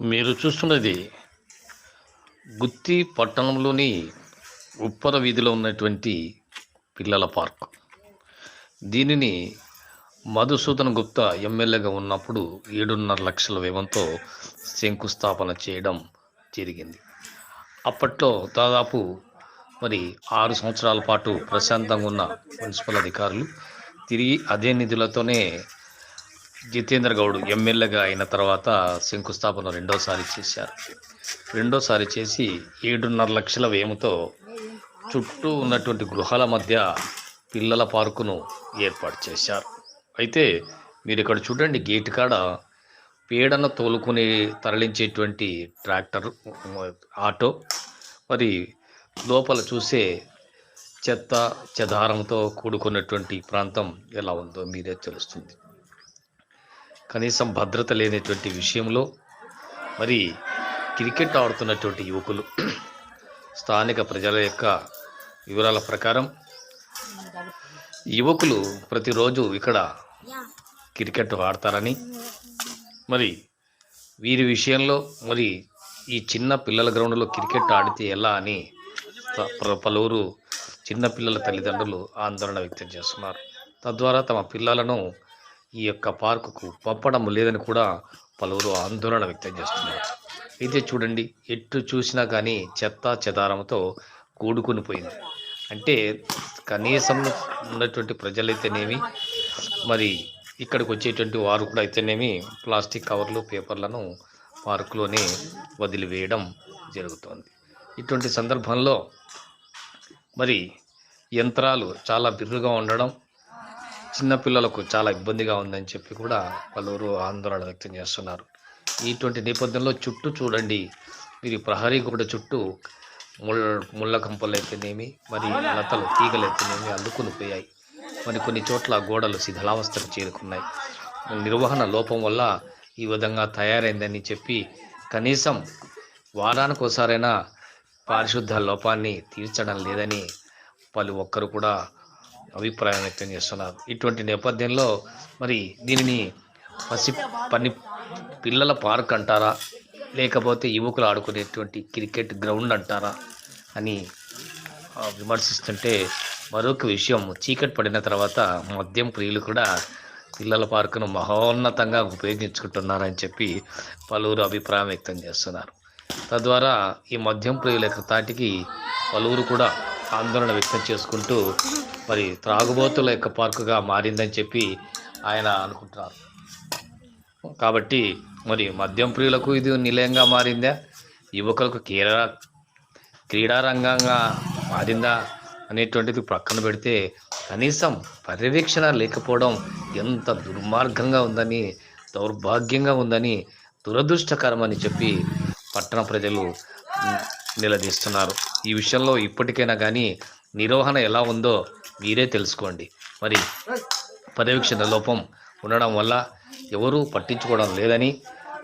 మీరు చూస్తున్నది గుత్తి పట్టణంలోని ఉప్పర వీధిలో ఉన్నటువంటి పిల్లల పార్క్. దీనిని మధుసూదన్ గుప్తా ఎమ్మెల్యేగా ఉన్నప్పుడు ఏడున్నర లక్షల వ్యయంతో శంకుస్థాపన చేయడం జరిగింది. అప్పట్లో దాదాపు మరి ఆరు సంవత్సరాల పాటు ప్రశాంతంగా ఉన్న మున్సిపల్ అధికారులు తిరిగి అదే నిధులతోనే జితేంద్ర గౌడ్ ఎమ్మెల్యేగా అయిన తర్వాత శంకుస్థాపన రెండోసారి చేశారు. రెండోసారి చేసి ఏడున్నర లక్షల వ్యయంతో చుట్టూ ఉన్నటువంటి గృహాల మధ్య పిల్లల పార్కును ఏర్పాటు చేశారు. అయితే మీరు ఇక్కడ చూడండి గేట్ కాడ పేడను తోలుకుని తరలించేటువంటి ట్రాక్టర్ ఆటో మరి లోపల చూసే చెత్త చెదారంతో కూడుకున్నటువంటి ప్రాంతం ఎలా ఉందో మీరే తెలుస్తుంది. కనీసం భద్రత లేనటువంటి విషయంలో మరి క్రికెట్ ఆడుతున్నటువంటి యువకులు స్థానిక ప్రజల యొక్క వివరాల ప్రకారం యువకులు ప్రతిరోజు ఇక్కడ క్రికెట్ ఆడతారని మరి వీరి విషయంలో మరి ఈ చిన్న పిల్లల గ్రౌండ్లో క్రికెట్ ఆడితే ఎలా అని పలువురు చిన్న పిల్లల తల్లిదండ్రులు ఆందోళన వ్యక్తం చేస్తున్నారు. తద్వారా తమ పిల్లలను ఈ యొక్క పార్కుకు పంపడం లేదని కూడా పలువురు ఆందోళన వ్యక్తం చేస్తున్నారు. అయితే చూడండి ఎటు చూసినా కానీ చెత్త చెదారంతో కూడుకుని పోయింది. అంటే కనీసం ఉన్నటువంటి ప్రజలైతేనేమి మరి ఇక్కడికి వచ్చేటువంటి వారు కూడా అయితేనేమి ప్లాస్టిక్ కవర్లు పేపర్లను పార్కులోనే వదిలివేయడం జరుగుతోంది. ఇటువంటి సందర్భంలో మరి యంత్రాలు చాలా బిర్రుగా ఉండడం చిన్నపిల్లలకు చాలా ఇబ్బందిగా ఉందని చెప్పి కూడా పలువురు ఆందోళన వ్యక్తం చేస్తున్నారు. ఇటువంటి నేపథ్యంలో చుట్టూ చూడండి. మీరు ప్రహరీ గోడ చుట్టూ ముళ్ళ ముళ్ళ కంపలు అయితేనేమి మరి లతలు తీగలు అయితేనేమి అల్లుకుని పోయాయి. మరి కొన్ని చోట్ల గోడలు శిథిలావస్థకు చేరుకున్నాయి. నిర్వహణ లోపం వల్ల ఈ విధంగా తయారైందని చెప్పి కనీసం వారానికి ఒకసారైనా పారిశుద్ధ లోపాన్ని తీర్చడం లేదని పలు ఒక్కరు కూడా అభిప్రాయం వ్యక్తం చేస్తున్నారు. ఇటువంటి నేపథ్యంలో మరి దీనిని పసి పని పిల్లల పార్క్ అంటారా? లేకపోతే యువకులు ఆడుకునేటువంటి క్రికెట్ గ్రౌండ్ అంటారా? అని విమర్శిస్తుంటే మరొక విషయం చీకటి పడిన తర్వాత మద్యం ప్రియులు కూడా పిల్లల పార్కును మహోన్నతంగా ఉపయోగించుకుంటున్నారని చెప్పి పలువురు అభిప్రాయం వ్యక్తం చేస్తున్నారు. తద్వారా ఈ మద్యం ప్రియుల యొక్క తాటికి పలువురు కూడా ఆందోళన వ్యక్తం చేసుకుంటూ మరి త్రాగుబోతుల యొక్క పార్కుగా మారిందని చెప్పి ఆయన అనుకుంటున్నారు. కాబట్టి మరి మద్యం ప్రియులకు ఇది నిలయంగా మారిందా? యువకులకు క్రీడా క్రీడారంగంగా మారిందా అనేటువంటిది ప్రక్కన పెడితే కనీసం పర్యవేక్షణ లేకపోవడం ఎంత దుర్మార్గంగా ఉందని దౌర్భాగ్యంగా ఉందని దురదృష్టకరమని చెప్పి పట్టణ ప్రజలు నిలదీస్తున్నారు. ఈ విషయంలో ఇప్పటికైనా కానీ నిర్వహణ ఎలా ఉందో మీరే తెలుసుకోండి. మరి పర్యవేక్షణ లోపం ఉండడం వల్ల ఎవరూ పట్టించుకోవడం లేదని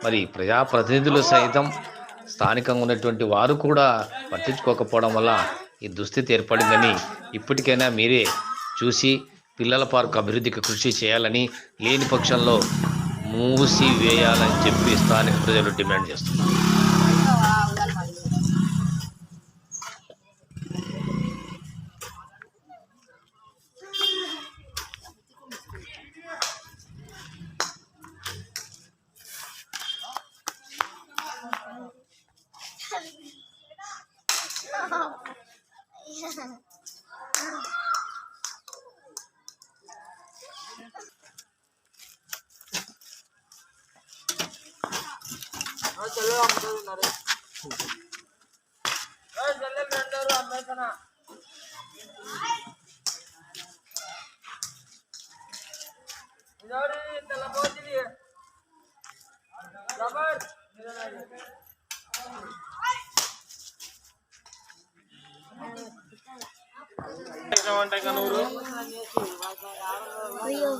మరి ప్రజాప్రతినిధులు సైతం స్థానికంగా ఉన్నటువంటి వారు కూడా పట్టించుకోకపోవడం వల్ల ఈ దుస్థితి ఏర్పడిందని ఇప్పటికైనా మీరే చూసి పిల్లల పార్కు అభివృద్ధికి కృషి చేయాలని లేని పక్షంలో మూసి వేయాలని చెప్పి స్థానిక ప్రజలు డిమాండ్ చేస్తున్నారు. చల్లగా అమ్ముతారు ఉన్నారు. చల్లగా అంటారు అమ్మేకనా ఇదో తెల్లబోతు అయ్యో.